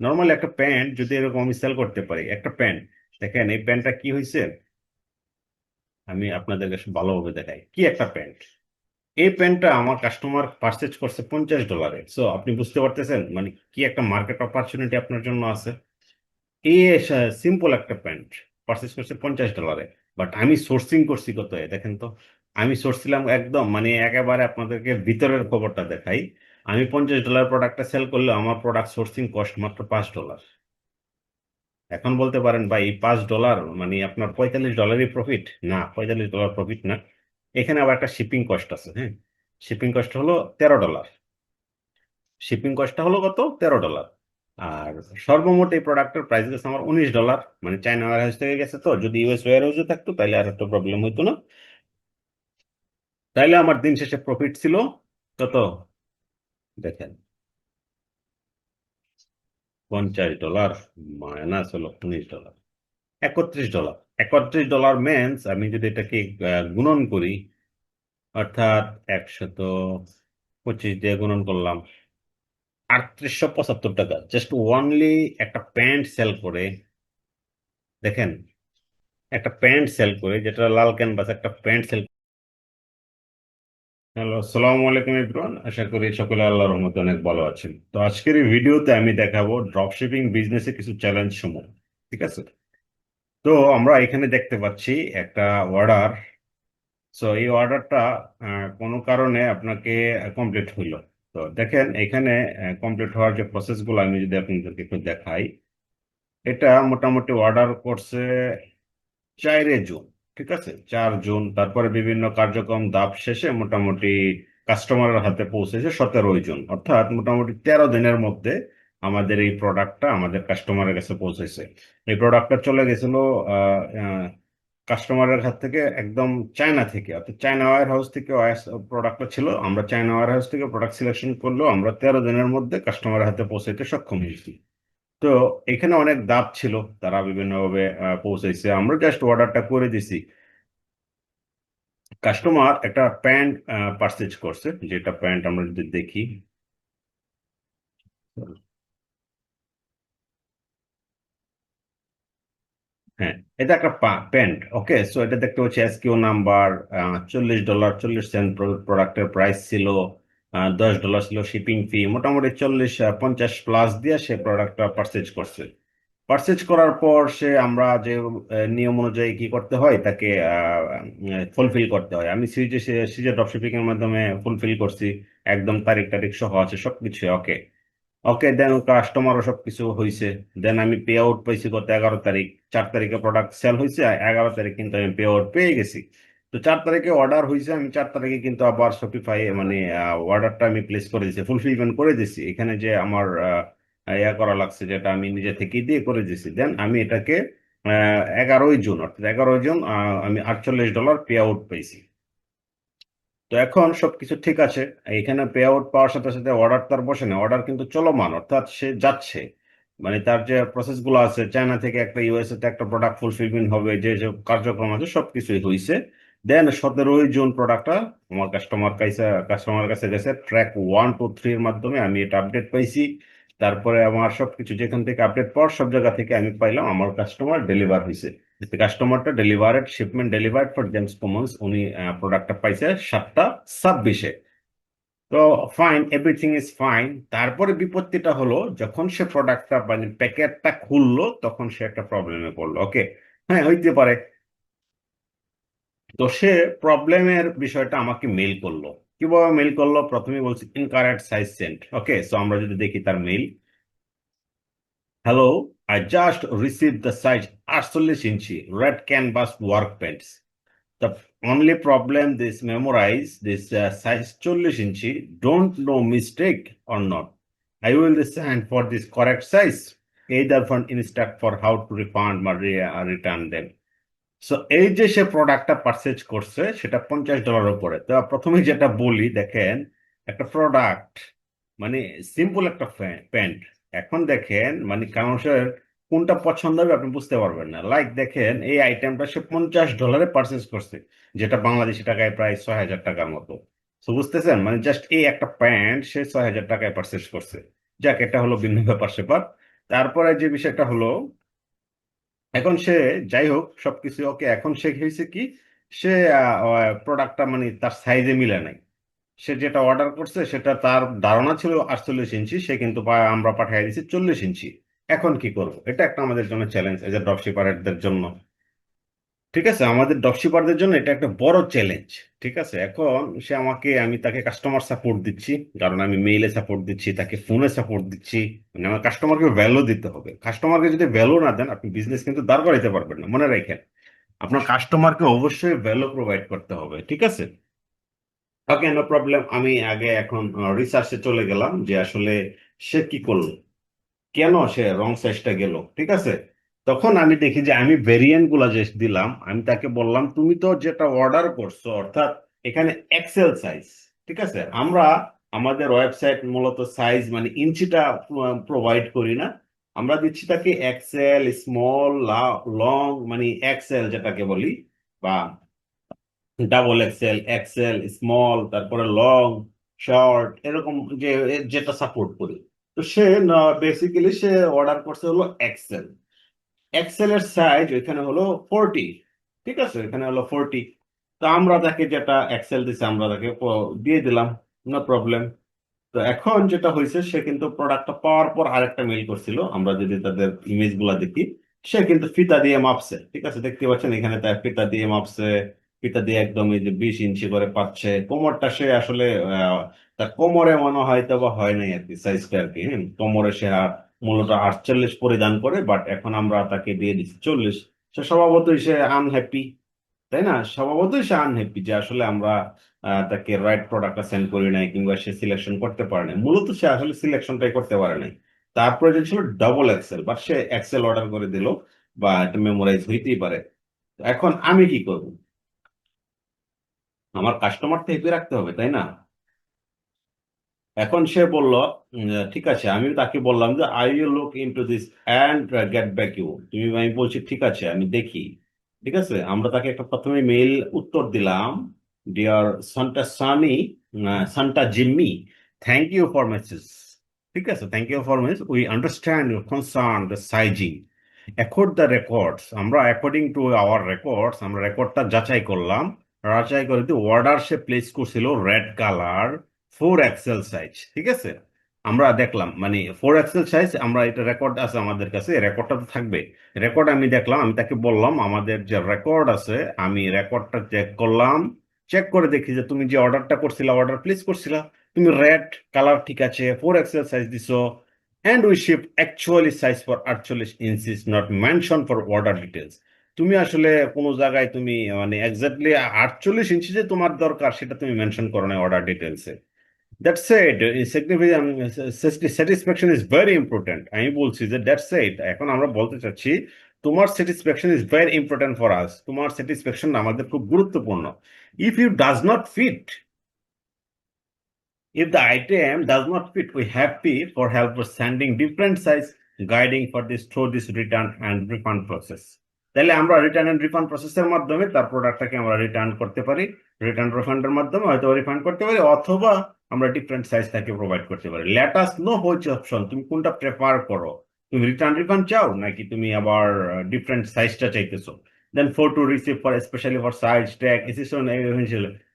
Normally একটা pant যদি এরকম আমি সেল করতে পারি, একটা প্যান্ট দেখেন এই প্যান্টটা কি হয়েছে আমি আপনাদের কাছে ভালোভাবে দেখাই। কি একটা প্যান্ট এই প্যান্টটা আমার কাস্টমার পারচেজ করছে পঞ্চাশ ডলারে সো আপনি বুঝতে পারতেছেন? মানে কি একটা মার্কেট অপরচুনিটি আপনার জন্য আছে? এই সিম্পল একটা প্যান্ট পারচেজ করছে পঞ্চাশ ডলারে বাট আমি সোর্সিং করছি কত? দেখেন তো, আমি সোর্সিলাম একদম মানে একেবারে আপনাদেরকে ভিতরের খবরটা দেখাই। আমি পঞ্চাশ ডলার প্রোডাক্টটা সেল করলে আমার প্রোডাক্ট সোর্সিং কস্ট মাত্র পাঁচ ডলার এখন বলতে পারেন, ভাই, এই পাঁচ ডলার মানে আপনার পঁয়তাল্লিশ ডলারই প্রফিট না, পঁয়তাল্লিশ ডলার প্রফিট না। এখানে আবার একটা শিপিং কস্ট আছে হ্যাঁ? শিপিং কস্ট হলো তেরো ডলার শিপিং কস্টটা হলো কত? তেরো ডলার আর সর্বমোট এই প্রোডাক্টের প্রাইস গেছে আমার উনিশ ডলার মানে চায়না ওয়ার হাউস থেকে গেছে তো, যদি ইউএস ওয়ার হাউসে থাকতো তাহলে আর একটা প্রবলেম হতো না। তাইলে আমার দিন শেষে প্রফিট ছিল কত? দেখেন। পঞ্চাশ ডলার মাইনাস হলো উনিশ ডলার একত্রিশ ডলার একত্রিশ ডলার মেন্স আমি যদি এটাকে গুণন করি, অর্থাৎ একশত পঁচিশ দিয়ে গুণন করলাম, আটত্রিশশো পঁচাত্তর টাকা। জাস্ট ওনলি একটা প্যান্ট সেল করে, দেখেন, একটা প্যান্ট সেল করে, যেটা লাল ক্যানভাস একটা প্যান্ট সেল হ্যালো, আসসালামু আলাইকুম এভরিওয়ান আশা করি সকলে আল্লাহর রহমতে অনেক ভালো আছেন। তো আজকের এই ভিডিওতে আমি দেখাবো ড্রপশিপিং বিজনেসে কিছু চ্যালেঞ্জ সমূহ, ঠিক আছে? তো আমরা এখানে দেখতে পাচ্ছি একটা অর্ডার সো এই অর্ডারটা কোনো কারণে আপনাকে কমপ্লিট হইল। তো দেখেন, এখানে কমপ্লিট হওয়ার যে প্রসেসগুলো আমি যদি আপনাদেরকে একটু দেখাই, এটা মোটামুটি অর্ডার করছে চারে জুন। ঠিক আছে? চার জুন, তারপরে বিভিন্ন কার্যক্রম ধাপ শেষে মোটামুটি কাস্টমারের হাতে পৌঁছেছে সতেরোই জুন। অর্থাৎ মোটামুটি তেরো দিনের মধ্যে আমাদের এই প্রোডাক্টটা আমাদের কাস্টমারের কাছে পৌঁছেছে। এই প্রোডাক্টটা চলে গেছিল কাস্টমারের হাত থেকে একদম চায়না থেকে। অর্থাৎ চায়না ওয়ার হাউস থেকে প্রোডাক্টটা ছিল। আমরা চায়না ওয়ার হাউস থেকে প্রোডাক্ট সিলেকশন করলেও আমরা তেরো দিনের মধ্যে কাস্টমারের হাতে পৌঁছাইতে সক্ষম হয়েছি। তো এখানে অনেক দাব ছিল তারা বিভিন্নভাবে আহ, পৌঁছাইছে আমরা জাস্ট অর্ডারটা করে দিছি। কাস্টমার একটা প্যান্ট পারচেজ করছে যেটা প্যান্ট আমরা যদি দেখি। হ্যাঁ এটা একটা প্যান্ট ওকে সো এটা দেখতে পাচ্ছি এসকিউ নাম্বার চল্লিশ ডলার চল্লিশ সেন্ট প্রোডাক্টের প্রাইস ছিল। দশ ডলার ছিল শিপিং ফি মোটামুটি চল্লিশ পঞ্চাশ প্লাস দিয়ে সে প্রোডাক্টটা পারচেজ করছে। পারচেজ করার পর সে আমরা যে নিয়ম অনুযায়ী কি করতে হয়, তাকে ফুলফিল করতে হয়। আমি সিজে সিজে ড্রপশিপিং এর মাধ্যমে ফুলফিল করছি, একদম তারিখ তারিখ সহ আছে সবকিছু ওকে ওকে দেন কাস্টমারও সবকিছু হয়েছে দেন আমি পে আউট পাইছি গত এগারো তারিখ। চার তারিখে প্রোডাক্ট সেল হয়েছে এগারো তারিখ কিন্তু আমি পে আউট পেয়ে গেছি। তো চার তারিখে অর্ডার হয়েছে, আমি চার তারিখে কিন্তু আবার শপিফাই মানে অর্ডারটা আমি প্লেস করে দিয়েছি ফুলফিলমেন্ট করে দিয়েছি। এখানে যে আমার ইয়া করা লাগছে, যেটা আমি নিজে থেকেই দিয়ে করে দিয়েছি। দেন আমি এটাকে এগারোই জুন, অর্থাৎ এগারোই জুন আমি আটচল্লিশ ডলার পে আউট পেয়েছি। তো এখন সবকিছু ঠিক আছে। এখানে পে আউট পাওয়ার সাথে সাথে অর্ডার তার বসে না অর্ডার কিন্তু চলমান, অর্থাৎ সে যাচ্ছে। মানে তার যে প্রসেসগুলো আছে চায়না থেকে একটা ইউএসএ তে একটা প্রোডাক্ট ফুলফিলমেন্ট হবে, যে যে কার্যক্রম আছে, সবকিছুই হয়েছে দেন সতেরোই জুন প্রোডাক্টটা আমার কাস্টমার কাছে কাস্টমার কাছে গেছে। ট্র্যাক ওয়ান টু থ্রির মাধ্যমে আমি এটা আপডেট পাইছি। তারপরে আমার সবকিছু যেখান থেকে আপডেট পাওয়ার, সব জায়গা থেকে আমি পাইলাম আমার কাস্টমার ডেলিভার হয়েছে কাস্টমারটা delivered shipment delivered for James Commons উনি প্রোডাক্টটা পাইছে সাতটা ছাব্বিশে। তো ফাইন এভরিথিং ইজ ফাইন তারপরে বিপত্তিটা হলো, যখন সে প্রোডাক্টটা মানে প্যাকেটটা খুললো, তখন সে একটা প্রবলেমে পড়ল। ওকে হ্যাঁ হইতে পারে। তো সে প্রবলেমের বিষয়টা আমাকে মেল করল কীভাবে মেল করল প্রথমে বলছি incorrect size sent okay so আমরা যদি দেখি তার mail hello I just receive the size আটচল্লিশ inch red canvas work pants only problem this memorize this uh, size 40 inchi don't know mistake or not. I will send for this correct size either for instruct for how to refund or re- uh, return them. So এই যে সে প্রোডাক্টটা purchase করছে, সেটা পঞ্চাশ dollar উপরে। তো প্রথমে যেটা বলি, দেখেন, একটা প্রোডাক্ট মানে সিম্পল একটা প্যান্ট এখন দেখেন মানে মানুষের কোনটা পছন্দ হবে আপনি বুঝতে পারবেন না। লাইক দেখেন, এই আইটেমটা সে পঞ্চাশ ডলারে পারচেজ করছে, যেটা বাংলাদেশি টাকায় প্রায় ছয় হাজার টাকার মতো। তো বুঝতেছেন? মানে জাস্ট এই একটা প্যান্ট সে ছয় হাজার টাকায় পারচেজ করছে। যাক, এটা হলো ভিন্ন ব্যাপার স্যাপার তারপরে যে বিষয়টা হলো এখন সে, যাই হোক, সবকিছু ওকে, এখন সে হয়েছে কি? সে প্রোডাক্টটা মানে তার সাইজে মিলে নাই। সে যেটা অর্ডার করছে, সেটা তার ধারণা ছিল আটচল্লিশ ইঞ্চি, সে কিন্তু আমরা পাঠিয়ে দিচ্ছি চল্লিশ ইঞ্চি। এখন কি করব? এটা একটা আমাদের জন্য চ্যালেঞ্জ এজ এ ড্রপশিপারদের জন্য। ঠিক আছে? আমাদের ড্রপশিপারদের জন্য এটা একটা বড় চ্যালেঞ্জ ঠিক আছে? এখন সে আমাকে, আমি তাকে কাস্টমার সাপোর্ট দিচ্ছি, কারণ আমি মেইলে সাপোর্ট দিচ্ছি, তাকে ফোনে সাপোর্ট দিচ্ছি মানে আমার কাস্টমারকে ভ্যালু দিতে হবে। কাস্টমারকে যদি ভ্যালু না দেন, আপনি বিজনেস কিন্তু দাঁড় করাইতে পারবেন না। মনে রাখেন, আপনার কাস্টমারকে অবশ্যই ভ্যালু প্রোভাইড করতে হবে, ঠিক আছে? ওকে নো প্রবলেম আমি আগে এখন রিসার্চে চলে গেলাম যে আসলে সে কি করল, কেন সে রং সাইজটা গেল, ঠিক আছে? তখন আমি দেখি যে আমি ভেরিয়েন্টগুলা যে দিলাম, আমি তাকে বললাম, তুমি তো যেটা অর্ডার করছ, অর্থাৎ এখানে এক্সেল সাইজ ঠিক আছে? আমরা আমাদের ওয়েবসাইট মূলত সাইজ মানে ইঞ্চিটা প্রোভাইড করি না। আমরা দিচ্ছি তাকে এক্সেল স্মল লং মানে এক্সেল যেটাকে বলি, বা ডাবল এক্সেল এক্সেল স্মল তারপরে লং শর্ট এরকম যে, যেটা সাপোর্ট করি। তো সে বেসিক্যালি সে অর্ডার করছে হলো এক্সেল এক্সেল এর সাইজ ওইখানে হলো ফোরটি ঠিক আছে? এখানে হলো ফোরটি তো আমরা তাকে যেটা এক্সেল দিছে, আমরা তাকে দিয়ে দিলাম নো প্রবলেম তো এখন যেটা হয়েছে, সে কিন্তু প্রোডাক্টটা পাওয়ার পর আরেকটা মেইল করছিল। আমরা যদি তাদের ইমেজগুলা দেখি, সে কিন্তু ফিতা দিয়ে মাপছে, ঠিক আছে? দেখতে পাচ্ছেন, এখানে তার ফিতা দিয়ে মাপছে, ফিতা দিয়ে একদম এই যে বিশ ইঞ্চি করে পাচ্ছে। কোমরটা সে আসলে তার কোমরে মনে হয়তো বা হয় নাই আর কি সাইজটা আর কি হ্যাঁ? কোমরে সে আর মূলত আটচল্লিশ পরিধান করে বাট এখন আমরা তাকে দিয়ে দিচ্ছি চল্লিশ। সে স্বভাবতই সে আনহ্যাপি তাই না? স্বভাবতই সে আনহ্যাপি যে আসলে আমরা তাকে রাইট প্রোডাক্টটা সেন্ড করি নাই কিংবা সে সিলেকশন করতে পারে নাই। মূলত সে আসলে সিলেকশনটাই করতে পারে নাই। তার প্রয়োজন ছিল ডবল এক্সেল বাট সে এক্সেল অর্ডার করে দিল বা এটা মেমোরাইজ হইতেই পারে। এখন আমি কি করব? আমার কাস্টমার তো হ্যাপি রাখতে হবে, তাই না? এখন সে বলল ঠিক আছে আমি তাকে বললাম যে I you look into this and get back you তুমি, আমি বলছি, ঠিক আছে, আমি দেখি। ঠিক আছে? আমরা তাকে একটা প্রথমে মেইল উত্তর দিলাম dear Santa Sunny Santa Jimmy thank you for message ঠিক আছে thank you for message we understand your concern the sizing accord the records আমরা অ্যাকর্ডিং টু আওয়ার রেকর্ডস আমরা রেকর্ডটা যাচাই করলাম। যাচাই করে দিয়ে অর্ডার সে প্লেস করছিল red colour four XL size ঠিক আছে? আমরা দেখলাম মানে ফোর এক্সেল সাইজ আমরা এটা রেকর্ড আছে আমাদের কাছে রেকর্ডটা তো থাকবে রেকর্ড আমি দেখলাম, আমি তাকে বললাম, আমাদের যে রেকর্ড আছে, আমি রেকর্ডটা চেক করলাম। চেক করে দেখি যে তুমি যে অর্ডারটা করছিলা অর্ডার প্লেস করছিলা, তুমি রেড কালার ঠিক আছে ফোর এক্সেল সাইজ দিছো, and we ship actually size for 48 inches not mention for order details তুমি আসলে কোনো জায়গায় তুমি মানে এক্স্যাক্টলি আটচল্লিশ ইঞ্চি যে তোমার দরকার, সেটা তুমি মেনশন করো না অর্ডার ডিটেলসে that's said satisfaction is very important আমি বলছি যে দ্যাটস সেড এখন আমরা বলতে চাচ্ছি তোমার satisfaction is very important for us তোমার স্যাটিসফ্যাকশন আমাদের খুব গুরুত্বপূর্ণ। If you does not fit If the item does not fit, we happy for help for sending different size guiding for this through this return and refund process. তাহলে আমরা return and refund প্রসেসের মাধ্যমে তার প্রোডাক্টটাকে আমরা return করতে পারি। Return রিফান্ডের মাধ্যমে হয়তো রিফান্ড করতে পারি অথবা আমরা ডিফারেন্ট সাইজ তাকে প্রোভাইড করতে পারি। লেটাস নো হুইচ অপশন তুমি কোনটা প্রেফার করো? তুমি রিটার্ন রিফান্ড চাও? নাকি তুমি আবার ডিফারেন্ট সাইজটা চাইতেছো? Then for to receive for specially for size tag assistance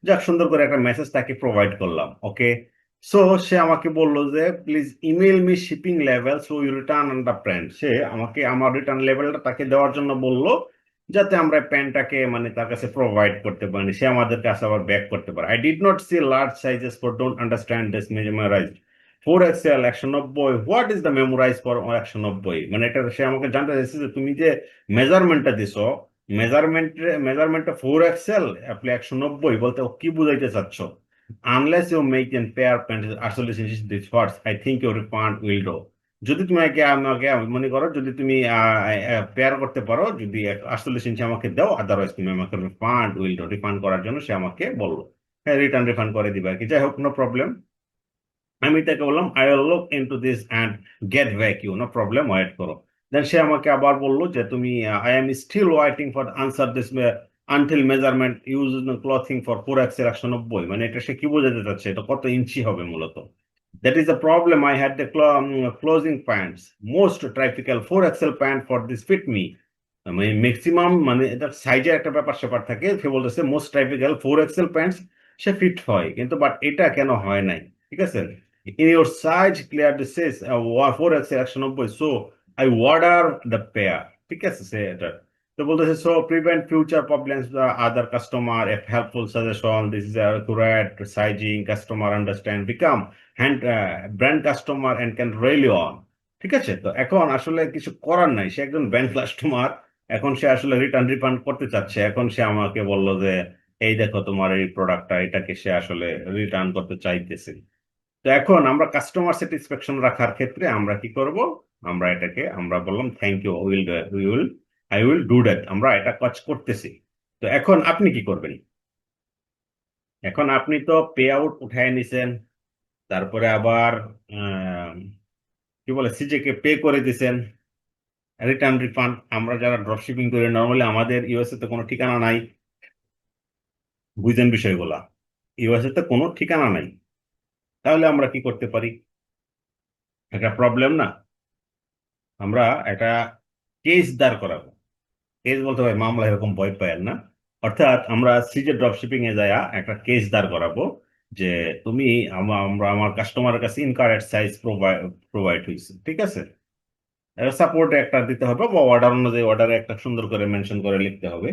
যাক, সুন্দর করে একটা মেসেজ তাকে প্রোভাইড করলাম ওকে সো সে আমাকে বলল যে please email me shipping level so you return on the pant সে আমাকে আমার রিটার্ন লেভেলটা তাকে দেওয়ার জন্য বলল যাতে আমরা প্যান্টটাকে মানে তার কাছে প্রোভাইড করতে পারি। সে আমাদের কাছে আবার ব্যাক করতে পারে। I did not see large sizes for don't understand this memorize four XL একশো নব্বই। What is the memorize for একশো নব্বই? মানে এটা সে আমাকে জানতে চাইছে যে তুমি যে মেজারমেন্টটা দিছো মেজারমেন্ট মেজারমেন্টটা ফোর এক্সেল আপনি একশো নব্বই বলতে ও কি বুঝাইতে চাচ্ছ? Unless make an pair pant আটচল্লিশ ইঞ্চি this words I think your refund will do যদি তুমি আমাকে মনে করো, যদি তুমি পেয়ার করতে পারো, যদি আটচল্লিশ ইঞ্চি আমাকে দাও আদারওয়াইজ তুমি আমাকে রিফান্ড উইল রিফান্ড করার জন্য সে আমাকে বলল। হ্যাঁ রিটার্ন রিফান্ড করে দিবে আর কি। যাই হোক নো প্রবলেম আমি তাকে বললাম I will look into this and get back you no problem wait করো। দেন সে আমাকে আবার বলল যে, তুমি I am still waiting for answer this until measurement use clothing for four XL একশো নব্বই। মানে এটা সে কি বোঝাতে চাচ্ছে? এটা কত ইঞ্চি হবে মূলত? That is the problem. I had the clo- um, closing pants. Most typical 4XL pant for this fit me. মানে ম্যাক্সিমাম মানে এটা সাইজের একটা ব্যাপার স্যাপার থাকে সে বলতেছে most typical four XL pants সে ফিট হয় কিন্তু বাট এটা কেন হয় নাই ঠিক আছে in your size clear this four XL একশো নব্বই so I order the pair ঠিক আছে সে এটা তো বলতেছে so prevent future problems other customer a helpful suggestion this is accurate sizing customer understand become hand brand customer and can rely on ঠিক আছে? তো এখন আসলে কিছু করার নাই। সে একজন ব্র্যান্ড কাস্টমার এখন সে আসলে রিটার্ন রিফান্ড করতে চাচ্ছে। এখন সে আমাকে বলল যে, এই দেখো তোমার এই প্রোডাক্টটা এটাকে সে আসলে রিটার্ন করতে চাইতেছে। তো এখন আমরা কাস্টমার স্যাটিসফ্যাকশন রাখার ক্ষেত্রে আমরা কি করব? আমরা এটাকে, আমরা বললাম thank you will we will I will do that আমরা এটা কাজ করতেছি। তো এখন আপনি কি করবেন? এখন আপনি তো পে আউট উঠায় নিছেন, তারপরে আবার কি বলে সিজেকে পে করে দিছেন রিটার্ন রিফান্ড আমরা যারা ড্রপশিপিং করি নর্মালি আমাদের ইউএসএ তে কোনো ঠিকানা নাই। বুঝেন বিষয়গুলা। ইউএসএ তে কোনো ঠিকানা নাই। তাহলে আমরা কি করতে পারি? একটা প্রবলেম না। আমরা একটা কেস দাঁড় করাবো। কেস বলতে হয় মামলা এরকম ভয় পায় না। অর্থাৎ আমরা সিজে ড্রপশিপিং এ যায় একটা কেস দাঁড় করাবো যে তুমি আমরা আমার কাস্টমারের কাছে ইনকারেক্ট সাইজ প্রোভাইড হয়েছে ঠিক আছে? সাপোর্ট একটা দিতে হবে বা অর্ডার অনুযায়ী অর্ডারে একটা সুন্দর করে মেনশন করে লিখতে হবে।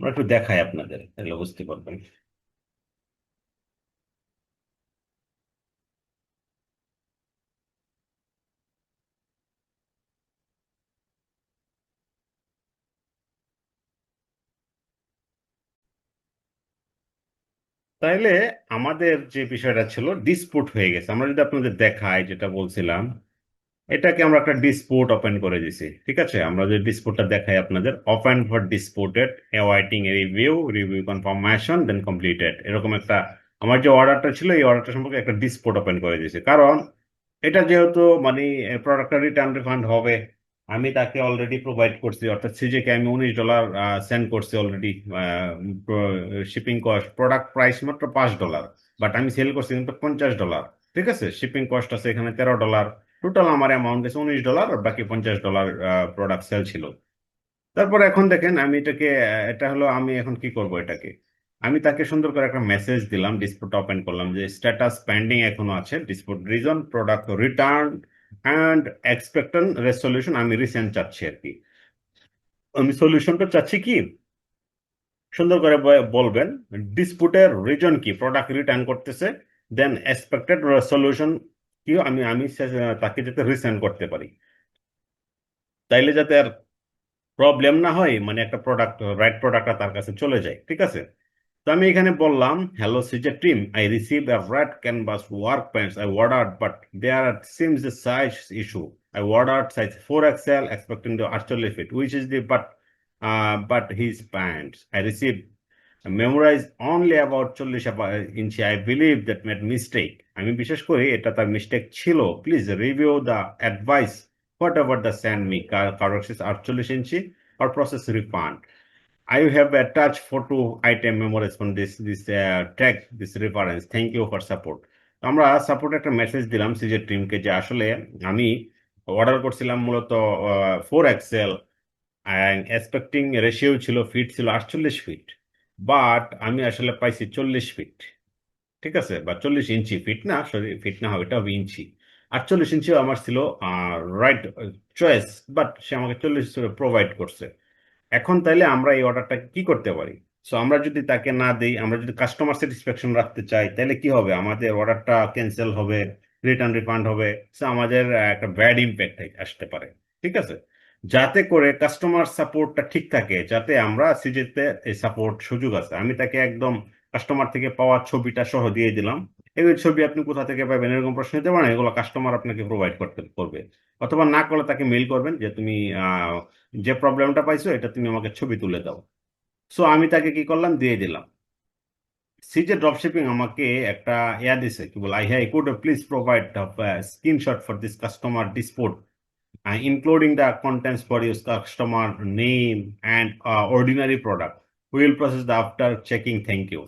আমরা একটু দেখাই আপনাদের, তাহলে বুঝতে পারবেন। তাইলে আমাদের যে বিষয়টা ছিল ডিসপুট হয়ে গেছে। আমরা যদি আপনাদের দেখাই যেটা বলছিলাম, এটাকে আমরা একটা ডিসপুট ওপেন করে দিছি, ঠিক আছে? আমরা যে ডিসপুটটা দেখাই আপনাদের open for disputed awaiting review review confirmation then completed এরকম একটা, আমার যে অর্ডারটা ছিল, এই অর্ডারটা সম্পর্কে একটা ডিসপুট ওপেন করে দিয়েছি কারণ, এটা যেহেতু মানে প্রোডাক্টটা রিটার্ন রিফান্ড হবে আমি তাকে অলরেডি প্রোভাইড করছি, অর্থাৎ সিজেকে আমি উনিশ ডলার সেন্ড করছি already shipping cost product price মাত্র পাঁচ ডলার বাট আমি সেল করছি কিন্তু পঞ্চাশ ডলার ঠিক আছে? শিপিং কস্ট আছে এখানে তেরো ডলার টোটাল আমার অ্যামাউন্ট গেছে উনিশ ডলার আর বাকি পঞ্চাশ ডলার প্রোডাক্ট সেল ছিল। তারপর এখন দেখেন আমি এটাকে, এটা হলো আমি এখন কি করব এটাকে? আমি তাকে সুন্দর করে একটা মেসেজ দিলাম ডিসপুট ওপেন করলাম যে স্ট্যাটাস পেন্ডিং এখনও আছে dispute reason product return and expected resolution আমি রিসেন্ট চাচ্ছি আর কি। আমি সলিউশনটা চাচ্ছি কি? সুন্দর করে বলবেন ডিসপুটের রিজন কি? প্রোডাক্ট রিটার্ন করতেছে দেন এক্সপেক্টেড সলিউশন কি? আমি আমি তাকে যাতে রিসেন্ড করতে পারি। তাইলে যাতে আর প্রবলেম না হয় মানে একটা প্রোডাক্ট রাইট প্রোডাক্টটা তার কাছে চলে যায়, ঠিক আছে? তো আমি এখানে বললাম hello CJ team I receive a red canvas work pants I ordered but there seems the size issue I ordered size four XL expecting the আটচল্লিশ fit which is the but but his pants I receive memorize only about চল্লিশ inch I believe that made mistake আমি বিশেষ করি এটা তার mistake ছিল। Please review the advice whatever the send me কারও আটচল্লিশ inch or process refund. I have attached photo item memories from this this uh, tag this reference. Thank you for support. আমরা support একটা message দিলাম সিজের টিমকে যে আসলে আমি অর্ডার করছিলাম মূলত ফোর এক্সেল এক্সপেক্টিং রেশিও ছিল ফিট ছিল আটচল্লিশ ফিট বাট আমি আসলে পাইছি চল্লিশ ফিট ঠিক আছে বা চল্লিশ ইঞ্চি ফিট না সরি ফিট না হবে এটা হবে ইঞ্চি আটচল্লিশ ইঞ্চিও আমার ছিল রাইট চয়েস বাট সে আমাকে চল্লিশ প্রোভাইড করছে এখন তাইলে আমরা এই অর্ডারটা কি করতে পারি? সো আমরা যদি তাকে না দিই, আমরা যদি কাস্টমার স্যাটিসফ্যাকশন রাখতে চাই তাহলে কি হবে? আমাদের অর্ডারটা ক্যান্সেল হবে রিটার্ন রিফান্ড হবে সো আমাদের একটা ব্যাড ইম্প্যাক্ট আসতে পারে। ঠিক আছে? যাতে করে কাস্টমার সাপোর্টটা ঠিক থাকে, যাতে আমরা সিজেতে এই সাপোর্ট সুযোগ আছে। আমি তাকে একদম কাস্টমার থেকে পাওয়া ছবিটা সহ দিয়ে দিলাম। এই ছবি আপনি কোথা থেকে পাবেন? এরকম প্রশ্ন হতে পারে, এগুলো কাস্টমার আপনাকে প্রোভাইড করতে, করবে। অথবা না করলে তাকে মেল করবেন যে, তুমি যে প্রবলেমটা পাইছো এটা তুমি আমাকে ছবি তুলে দাও। সো আমি তাকে কি করলাম? দিয়ে দিলাম। সিজে ড্রপশিপিং আমাকে একটা ইয়া দিছে কি বলে আই হ্যাঁ could please provide screenshot for this customer dispute including the for your customer name and uh, ordinary product. We will process the after checking thank you.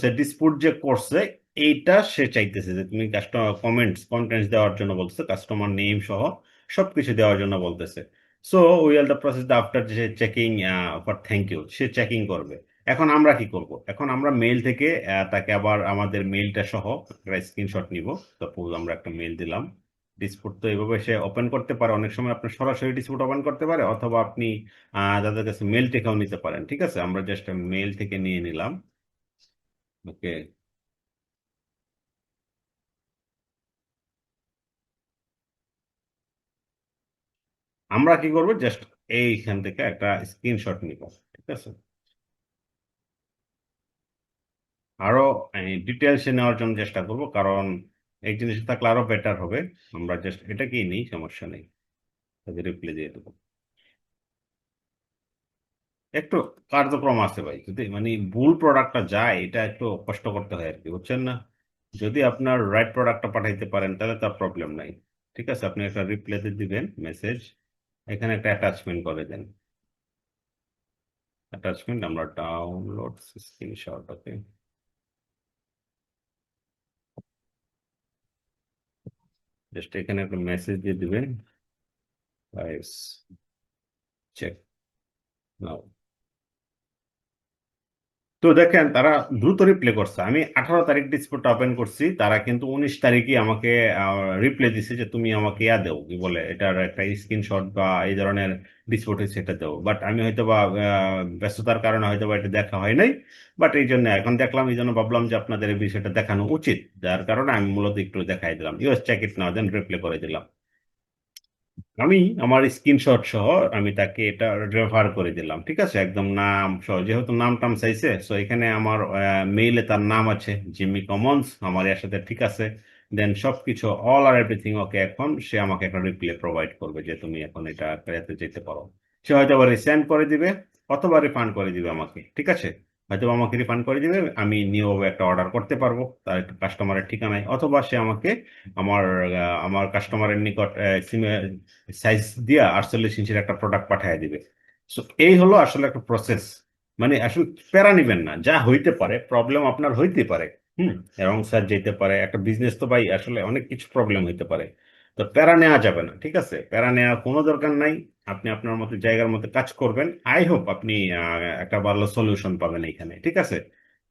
সে ডিসপুট যে করছে এইটা সে চাইতেছে যে তুমি কাস্টমার কমেন্টস কন্টেন্টস দেওয়ার জন্য বলতেছে কাস্টমার নেম সহ সবকিছু দেওয়ার জন্য বলতেছে। So we will the process after যে চেকিং ফর থ্যাংক ইউ সে চেকিং করবে। এখন আমরা কি করব? এখন আমরা মেইল থেকে তাকে আবার আমাদের মেইলটা সহ একটা স্ক্রিনশট নিব। সাপোজ আমরা একটা মেল দিলাম। ডিসপুট তো এভাবে সে ওপেন করতে পারে। অনেক সময় আপনি সরাসরি ডিসপুট ওপেন করতে পারে, অথবা আপনি তাদের কাছে মেইল থেকেও নিতে পারেন। ঠিক আছে? আমরা জাস্ট মেল থেকে নিয়ে নিলাম। ওকে আমরা কি করব? জাস্ট এইখান থেকে একটা স্ক্রিনশট নিব, ঠিক আছে? আরও ডিটেলসে নেওয়ার জন্য চেষ্টা করব, কারণ এই জিনিসটা থাকলে আরও বেটার হবে। আমরা জাস্ট এটাকেই নিই, সমস্যা নেই। রিপ্লে দিয়ে দেবো। একটু কার্যক্রম আছে ভাই, যদি মানে ভুল প্রোডাক্টটা যায়, এটা একটু কষ্ট করতে হয় আর কি বুঝছেন না? যদি আপনার রাইট প্রোডাক্টটা পাঠাইতে পারেন, তাহলে তার প্রবলেম নাই, ঠিক আছে? আপনি একটা রিপ্লাইতে দিবেন মেসেজ এখানে একটা অ্যাটাচমেন্ট করে দেন। অ্যাটাচমেন্ট আমরা ডাউনলোড স্ক্রিনশট ওকে জাস্ট এখানে একটা মেসেজ দিয়ে দিবেন। চেক নাও তো দেখেন, তারা দ্রুত রিপ্লে করছে। আমি আঠারো তারিখ ডিসপ্লেটা ওপেন করছি, তারা কিন্তু উনিশ তারিখই আমাকে রিপ্লে দিছে যে তুমি আমাকে ইয়া দেও, কি বলে, এটার একটা স্ক্রিনশট বা এই ধরনের ডিসপ্লে এটা দেও। বাট আমি হয়তো বা ব্যস্ততার কারণে হয়তো বা এটা দেখা হয় নাই। বাট এই জন্য এখন দেখলাম, এই জন্য ভাবলাম যে আপনাদের এই বিষয়টা দেখানো উচিত। যার কারণে আমি মূলত একটু দেখাই দিলাম। US check it now then reply করে দিলাম। আমি আমার স্ক্রিনশট সহ আমি তাকে এটা রেফার করে দিলাম, ঠিক আছে? একদম নাম সহ, যেহেতু নাম টাম চাইছে সো এখানে আমার মেইলে তার নাম আছে জিমি কমন্স আমার এর সাথে ঠিক আছে। দেন সবকিছু অল আর এভরিথিং ওকে এখন সে আমাকে একটা রিপ্লাই প্রোভাইড করবে যে তুমি এখন এটা যেতে পারো। সে হয়তো আবার রিসেন্ড করে দিবে, অথবা রিফান্ড করে দিবে আমাকে, ঠিক আছে? হয়তো আমাকে রিফান্ড করে দিবে, আমি নিয়েও একটা অর্ডার করতে পারব, তার কাস্টমারের ঠিকানায়। অথবা সে আমাকে আমার আমার কাস্টমারের নিকট সাইজ দিয়া আটচল্লিশ ইঞ্চির একটা প্রোডাক্ট পাঠিয়ে দিবে। সো এই হলো আসলে একটা প্রসেস মানে আসলে প্যারা নিবেন না, যা হইতে পারে প্রবলেম আপনার হইতে পারে, হুম? রং স্যার যেতে পারে, একটা বিজনেস তো ভাই আসলে অনেক কিছু প্রবলেম হইতে পারে। তো প্যারা নেওয়া যাবে না, ঠিক আছে? প্যারা নেওয়ার কোনো দরকার নাই। আপনি আপনার মতো জায়গার মতো কাজ করবেন। আই হোপ আপনি একটা ভালো সলিউশন পাবেন এখানে, ঠিক আছে?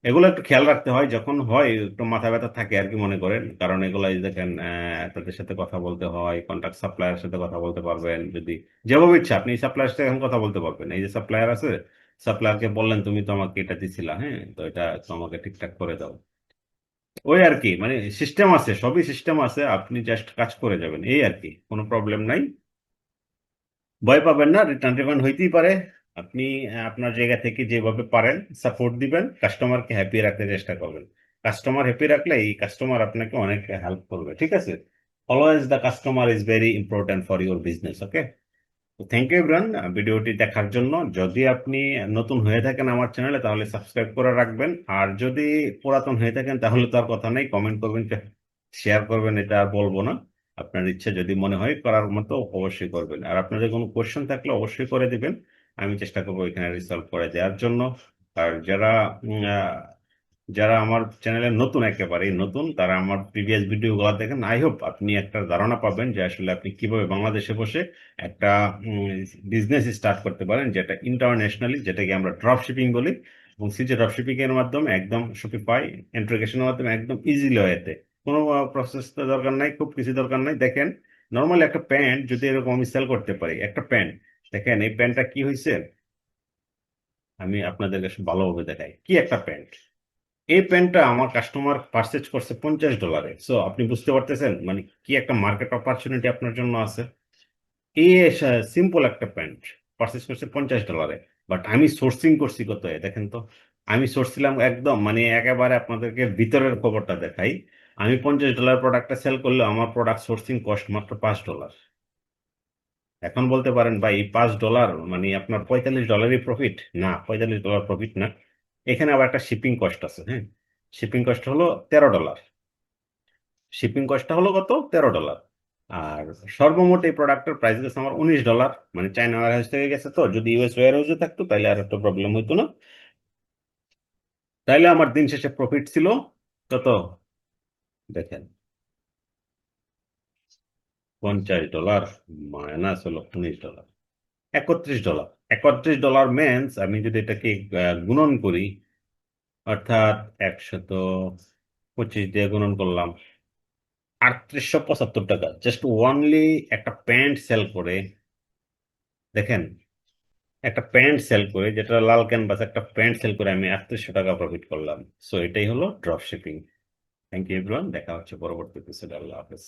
এগুলো একটু খেয়াল রাখতে হয়, যখন হয় একটু মাথা ব্যথা থাকে আর কি মনে করেন। কারণ এগুলো দেখেন তাদের সাথে কথা বলতে হয় কন্ট্রাক্ট সাপ্লায়ার সাথে কথা বলতে পারবেন, যদি যেভাবে ইচ্ছা আপনি সাপ্লায়ার সাথে এখন কথা বলতে পারবেন। এই যে সাপ্লায়ার আছে সাপ্লায়ারকে বললেন তুমি তো আমাকে এটা দিছিলা হ্যাঁ? তো এটা তোমাকে ঠিকঠাক করে দাও। ওই আর কি মানে সিস্টেম আছে, সবই সিস্টেম আছে, আপনি জাস্ট কাজ করে যাবেন, এই আর কি, কোনো প্রবলেম নাই। ভয় পাবেন না রিটার্ন রিফান্ড হইতেই পারে। আপনি আপনার জায়গা থেকে যেভাবে পারেন সাপোর্ট দিবেন কাস্টমারকে হ্যাপি রাখতে চেষ্টা করবেন। কাস্টমার হ্যাপি রাখলে এই কাস্টমার আপনাকে অনেক হেল্প করবে, ঠিক আছে? Always the customer is very important for your business okay thank you everyone ভিডিওটি দেখার জন্য। যদি আপনি নতুন হয়ে থাকেন আমার চ্যানেলে তাহলে সাবস্ক্রাইব করে রাখবেন। আর যদি পুরাতন হয়ে থাকেন, তাহলে তো আর কথা নেই কমেন্ট করবেন শেয়ার করবেন, এটা আর বলব না। আপনার ইচ্ছা যদি মনে হয় করার মতো, অবশ্যই করবেন। আর আপনাদের কোনো কোশ্চেন থাকলে অবশ্যই করে দিবেন। আমি চেষ্টা করব এখানে রিসলভ করে দেওয়ার জন্য। আর যারা যারা আমার চ্যানেলে নতুন একেবারে নতুন, তারা আমার প্রিভিয়াস ভিডিওগুলো দেখেন। আই হোপ আপনি একটা ধারণা পাবেন যে আসলে আপনি কীভাবে বাংলাদেশে বসে একটা বিজনেস স্টার্ট করতে পারেন, যেটা ইন্টারন্যাশনালি যেটাকে আমরা ড্রপ শিপিং বলি। এবং সিজে ড্রপ শিপিং এর মাধ্যমে একদম শপিফাই ইন্টিগ্রেশনের মাধ্যমে একদম ইজিলি হয়েতে কোনো প্রসেস দরকার নাই, খুব কিছু দরকার নাই। দেখেন নর্মালি একটা প্যান্ট যদি এরকম আমি সেল করতে পারি, একটা প্যান্ট দেখেন, এই প্যান্টটা কি হয়েছে আমি আপনাদের কাছে ভালোভাবে দেখাই। কি একটা প্যান্ট এই প্যান্টটা আমার কাস্টমার পারচেজ করছে পঞ্চাশ ডলারে সো আপনি বুঝতে পারতেছেন? মানে কি একটা মার্কেট অপরচুনিটি আপনার জন্য আছে? এই সিম্পল একটা প্যান্ট পারচেজ করছে পঞ্চাশ ডলারে বাট আমি সোর্সিং করছি কত? দেখেন তো, আমি সোর্সিলাম একদম মানে একেবারে আপনাদেরকে ভিতরের খবরটা দেখাই। আমি পঞ্চাশ ডলার প্রোডাক্টটা সেল করলে আমার প্রোডাক্ট সোর্সিং কস্ট মাত্র পাঁচ ডলার এখন বলতে পারেন, ভাই, এই পাঁচ ডলার মানে আপনার পঁয়তাল্লিশ ডলারই প্রফিট না, পঁয়তাল্লিশ ডলার প্রফিট না। এখানে আবার একটা শিপিং কস্ট আছে হ্যাঁ? শিপিং কস্ট হলো তেরো ডলার শিপিং কস্টটা হলো কত? তেরো ডলার আর সর্বমোট এই প্রোডাক্টের প্রাইস গেছে আমার উনিশ ডলার মানে চায়না ওয়ার হাউস থেকে গেছে তো, যদি ইউএস ওয়ার হাউসে থাকতো তাহলে আর একটা প্রবলেম হইতো না। তাইলে আমার দিন শেষে প্রফিট ছিল কত? দেখেন। পঞ্চাশ ডলার মাইনাস হলো উনিশ ডলার। একত্রিশ ডলার। একত্রিশ ডলার মেন্স আমি যদি এটাকে গুণন করি, অর্থাৎ একশত পঁচিশ দিয়ে গুণন করলাম, আটত্রিশশো পঁচাত্তর টাকা। জাস্ট ওনলি একটা প্যান্ট সেল করে, দেখেন, একটা প্যান্ট সেল করে, যেটা লাল ক্যানভাস একটা প্যান্ট সেল করে আমি আটত্রিশশো টাকা প্রফিট করলাম। সো এটাই হলো drop shipping thank you everyone দেখা হচ্ছে পরবর্তী এপিসোডে আল্লাহ হাফেজ।